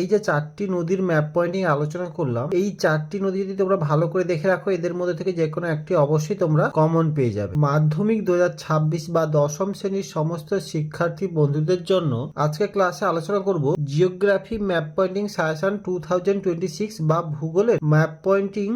এই যে চারটি নদীর ম্যাপ পয়েন্টিং আলোচনা করলাম, এই চারটি নদী যদি তোমরা ভালো করে দেখে রাখো, এদের মধ্যে থেকে যে কোনো একটি অবশ্যই তোমরা কমন পেয়ে যাবে। মাধ্যমিক দুহাজার ছাব্বিশ বা দশম শ্রেণির সমস্ত শিক্ষার্থী বন্ধুদের জন্য আজকে ক্লাসে আলোচনা করব geography map pointing suggestion two বা ভূগোলের ম্যাপ পয়েন্টিং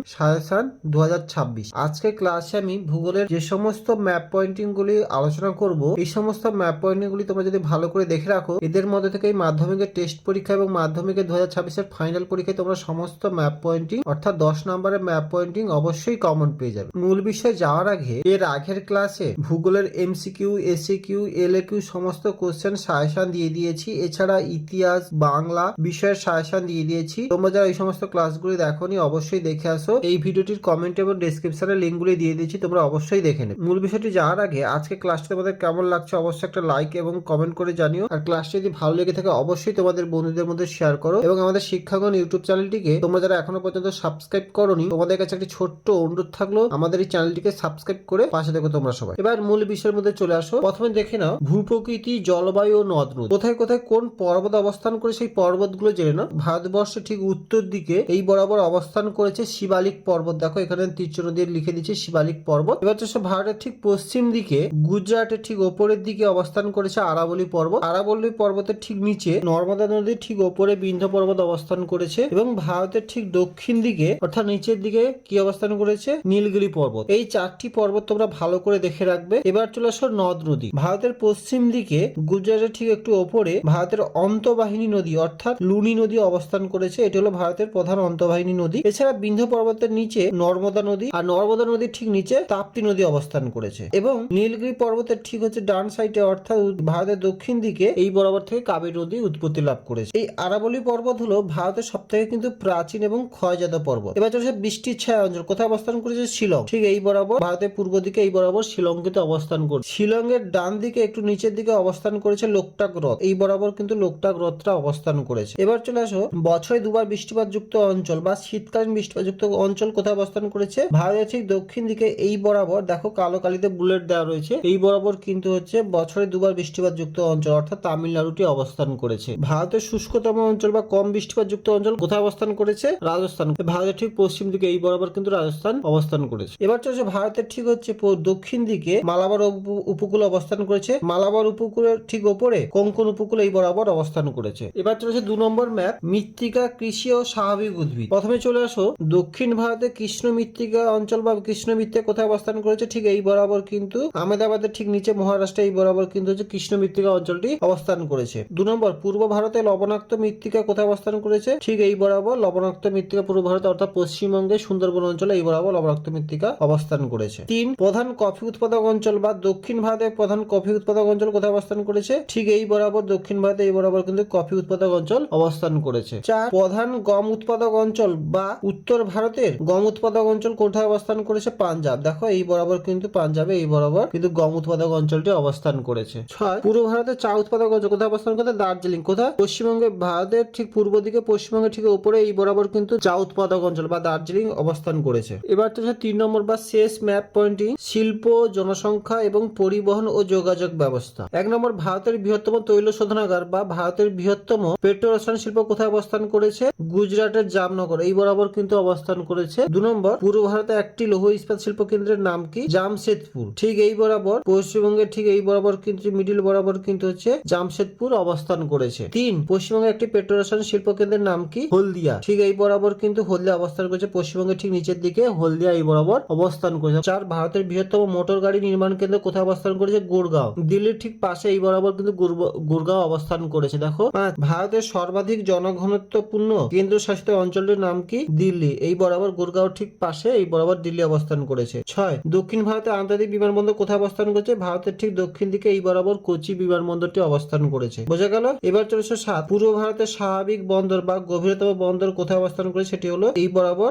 দুহাজার ছাব্বিশ। আজকে ক্লাসে আমি ভূগোলের যে সমস্ত ম্যাপ পয়েন্টিং গুলি আলোচনা করব, এই সমস্ত ম্যাপ পয়েন্টিং গুলি তোমরা যদি ভালো করে দেখে রাখো, এদের মধ্যে থেকে মাধ্যমিকের টেস্ট পরীক্ষা এবং মাধ্যমিকের দু হাজার ছাব্বিশের ফাইনাল পরীক্ষায় তোমরা সমস্ত ম্যাপ পয়েন্টিং অর্থাৎ দশ নম্বরের ম্যাপ পয়েন্টিং অবশ্যই কমন পেয়ে যাবে। মূল বিষয়ে যাওয়ার আগে, এর আগের ক্লাসে ভূগোলের এমসিকিউ এসিকিউ এলএকিউ সমস্ত কোশ্চেন সাজেশন দিয়ে দিয়েছি। এছাড়া ইতিহাস, বাংলা বিষয়ের সাজেশন দিয়ে দিয়েছি। তোমরা যারা এই সমস্ত ক্লাসগুলি দেখোনি, অবশ্যই দেখে আসো। এই ভিডিওটির কমেন্ট এবং ডেসক্রিপশনে লিঙ্কগুলি দিয়ে দিয়েছি, তোমরা অবশ্যই দেখে নেবে। মূল বিষয়টি যাওয়ার আগে, আজকে ক্লাসটি তোমাদের কেমন লাগছে অবশ্যই একটা লাইক এবং কমেন্ট করে জানিও। আর ক্লাসটি যদি ভালো লেগে থাকে, অবশ্যই তোমাদের বন্ধুদের মধ্যে শেয়ার করো এবং আমাদের শিক্ষাগণ ইউটিউব চ্যানেলটিকে তোমরা যারা এখনও পর্যন্ত সাবস্ক্রাইব করোনি, তোমাদের কাছে একটি ছোট্ট অনুরোধ থাকল, আমাদের এই চ্যানেলটিকে সাবস্ক্রাইব করে পাশে দেখো তোমরা সবাই। এবার মূল বিষয়ের মধ্যে চলে আসো। প্রথমে দেখে নাও, ভূপ্রকৃতি, জলবায়ু ও নদ নদী কোথায় কোথায় কোন পর্বত অবস্থান করে সেই পর্বতগুলো জেনে নাও। ভারতবর্ষে ঠিক উত্তর দিকে এই বরাবর অবস্থান করেছে শিবালিক পর্বত। দেখো এখানে তীর্চন দিয়ে লিখে দিচ্ছে শিবালিক পর্বত। এবার হচ্ছে ভারতের ঠিক পশ্চিম দিকে গুজরাটের ঠিক ওপরের দিকে অবস্থান করেছে আরাবলী পর্বত। আরাবলী পর্বতের ঠিক নিচে নর্মদা নদীর ঠিক ওপরে বিন্ধ্য পর্বত অবস্থান করেছে এবং ভারতের ঠিক দক্ষিণ দিকে, অর্থাৎ নিচের দিকে কি অবস্থান করেছে? নীলগিরি পর্বত। এই চারটি পর্বত তোমরা ভালো করে দেখে রাখবে। এবার চলে আসো নদ নদী। ভারতের পশ্চিম দিকে, গুজরাটের ঠিক একটু ওপরে, ভারতের অন্তবাহিনী নদী, অর্থাৎ লুনি নদী অবস্থান করেছে। এটি হলো ভারতের প্রধান অন্তবাহিনী নদী। এছাড়া বিন্ধ্য পর্বতের নিচে নর্মদা নদী আর নর্মদা নদীর ঠিক নিচে তাপ্তি নদী অবস্থান করেছে। এবং নীলগিরি পর্বতের ঠিক হচ্ছে ডান সাইডে অর্থাৎ ভারতের দক্ষিণ দিকে, এই বরাবর থেকে কাবেরী নদী উৎপত্তি লাভ করেছে। এই আরাবলী পর্বত হলো ভারতের সব থেকে কিন্তু প্রাচীন এবং ক্ষয়জাত পর্বত। এবার চলছে বৃষ্টির ছায়া অঞ্চল। কোথায় অবস্থান করেছে? শিলং। ঠিক এই বরাবর ভারতের পূর্ব দিকে, এই বরাবর শিলং কিন্তু অবস্থান করছে। শিলংয়ের ডান দিকে, একটু নিচের দিকে অবস্থান করেছে লোকটাক হ্রদ এই বরাবর কিন্তু লোকটাক হ্রদটা অবস্থান করেছে। এবার চলে আসো, বছরে দুবার বৃষ্টিপাত যুক্ত অঞ্চল বা শীতকালীন বৃষ্টিপাত যুক্ত অঞ্চল কোথায় অবস্থান করেছে? ভারতের ঠিক দক্ষিণ দিকে, এই বরাবর দেখো কালো কালিতে বুলেট দেওয়া রয়েছে। এই বরাবর কিন্তু হচ্ছে বছরে দুবার বৃষ্টিপাত যুক্ত অঞ্চল, অর্থাৎ তামিলনাড়ুটি অবস্থান করেছে। ভারতের শুষ্কতম অঞ্চল বা কম বৃষ্টিপাত যুক্ত অঞ্চল কোথায় অবস্থান করেছে? রাজস্থান। ভারতের ঠিক পশ্চিম দিকে এই বরাবর কিন্তু রাজস্থান অবস্থান করেছে। এবার চলছে ভারতের ঠিক হচ্ছে দক্ষিণ দিকে মালাবার উপকূল অবস্থান করেছে। মালাবার উপকূলের ঠিক ওপরে কোঙ্কন উপকূল এই বরাবর অবস্থান করেছে। এবার চলেছে দু নম্বর ম্যাপ, মৃত্তিকা, কৃষি ও স্বাভাবিক উদ্ভিদ। প্রথমে চলে আসো দক্ষিণ ভারতে কৃষ্ণ মৃত্তিকা অঞ্চল বা কৃষ্ণ মৃত্তিকা কোথায় অবস্থান করেছে? ঠিক এই বরাবর কিন্তু আহমেদাবাদের ঠিক নিচে মহারাষ্ট্রে এই বরাবর কিন্তু হচ্ছে কৃষ্ণ মৃত্তিকা অঞ্চলটি অবস্থান করেছে। দু নম্বর, পূর্ব ভারতে লবণাক্ত মৃত্তিকা কোথায় অবস্থান করেছে? ঠিক এই বরাবর লবণাক্ত মৃত্তিকা পূর্ব ভারতে অর্থাৎ পশ্চিমবঙ্গে সুন্দরবন অঞ্চলে এই বরাবর লবণাক্ত মৃত্তিকা অবস্থান করেছে। তিন, প্রধান কফি উৎপাদক অঞ্চল বা দক্ষিণ ভারতের প্রধান কফি উৎপাদক অঞ্চল কোথায় অবস্থান করেছে? ঠিক এই বরাবর দক্ষিণ ভারতে এই বরাবর কিন্তু কফি উৎপাদক অঞ্চল অবস্থান করেছে। চার, প্রধান গম উৎপাদক অঞ্চল বা উত্তর ভারতের গম উৎপাদক অঞ্চল কোথায় অবস্থান করেছে? পাঞ্জাব। দেখো এই বরাবর কিন্তু পাঞ্জাবে এই বরাবর কিন্তু গম উৎপাদক অঞ্চলটি অবস্থান করেছে। ছয়, পূর্ব ভারতের চা উৎপাদক অঞ্চল কোথায় অবস্থান করে দার্জিলিং। কোথায়? পশ্চিমবঙ্গে ভারতের ঠিক পূর্ব দিকে, পশ্চিমবঙ্গের ঠিক উপরে এই বরাবর কিন্তু চা উৎপাদক অঞ্চল বা দার্জিলিং অবস্থান করেছে। এবার তো তিন নম্বর বা শেষ ম্যাপ পয়েন্টিং শিল্প, জনসংখ্যা এবং পরিবহন ও যোগাযোগ ব্যবস্থা। এক নম্বর, ভারতের বৃহত্তম তৈল শোধনাগার বা ভারতের বৃহত্তম পেট্রো রসায়ন শিল্প কোথায় অবস্থান করেছে? গুজরাটের জামনগর, এই বরাবর কিন্তু অবস্থান করেছে। দু নম্বর, পূর্ব ভারতে একটি লৌহ ইস্পাত শিল্প কেন্দ্রের নাম কি? জামশেদপুর। ঠিক এই বরাবর, পশ্চিমবঙ্গের ঠিক এই বরাবর কিন্তু মিডিল বরাবর কিন্তু হচ্ছে জামশেদপুর অবস্থান করেছে। তিন, পশ্চিমবঙ্গে একটি পেট্রো রসায়ন শিল্প কেন্দ্রের নাম কি? হলদিয়া। ঠিক এই বরাবর কিন্তু হলদিয়া অবস্থান করেছে। পশ্চিমবঙ্গের ঠিক নিচের দিকে হলদিয়া এই বরাবর অবস্থান করেছে। চার ভারতের বৃহত্তম মোটর গাড়ি নির্মাণ কেন্দ্র কোথায় অবস্থান করেছে? গুড়গাঁও দিল্লির ঠিক পাশে এই বরাবর কিন্তু গুড়গাঁও অবস্থান করেছে। দেখো ভারতের সর্বাধিক জনঘনত্বপূর্ণ কেন্দ্রশাসিত অঞ্চলটির নাম কি? দিল্লি। এই বরাবর গুড়গাঁও ঠিক পাশে এই বরাবর দিল্লি অবস্থান করেছে। ছয়। দক্ষিণ ভারতের আন্তর্জাতিক বিমানবন্দর কোথায় অবস্থান করেছে? ভারতের ঠিক দক্ষিণ দিকে এই বরাবর কোচি বিমানবন্দরটি অবস্থান করেছে। বোঝা গেল? এবার চলেছে সাত। পূর্ব ভারতের স্বাভাবিক বন্দর বা গভীরতম বন্দর কোথায় অবস্থান করে সেটি হলো এই বরাবর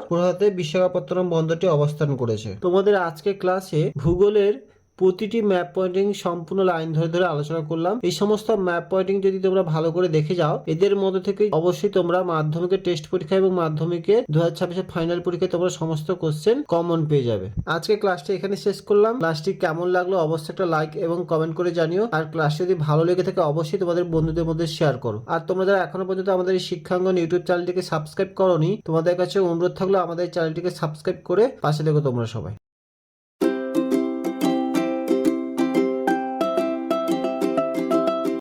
বিশাখাপত্তনম বন্দরটি অবস্থান করেছে। তোমাদের আজকে ক্লাসে ভূগোলের প্রতিটি ম্যাপ পয়েন্টিং সম্পূর্ণ লাইন ধরে ধরে আলোচনা করলাম। এই সমস্ত ম্যাপ পয়েন্টিং যদি তোমরা ভালো করে দেখে যাও, এদের মধ্যে থেকে অবশ্যই তোমরা মাধ্যমিকের টেস্ট পরীক্ষা এবং মাধ্যমিকে দু হাজার ফাইনাল পরীক্ষায় তোমরা সমস্ত কোশ্চেন কমন পেয়ে যাবে। আজকে ক্লাসটি এখানে শেষ করলাম। ক্লাসটি কেমন লাগল অবশ্যই একটা লাইক এবং কমেন্ট করে জানিও। আর ক্লাসটি যদি ভালো লেগে থাকে অবশ্যই তোমাদের বন্ধুদের মধ্যে শেয়ার করো। আর তোমরা যারা এখনও পর্যন্ত আমাদের এই শিক্ষাঙ্গন ইউটিউব চ্যানেলটিকে সাবস্ক্রাইব করোনি, তোমাদের কাছে অনুরোধ থাকল আমাদের চ্যানেলটিকে সাবস্ক্রাইব করে পাশে দেখো তোমরা সবাই।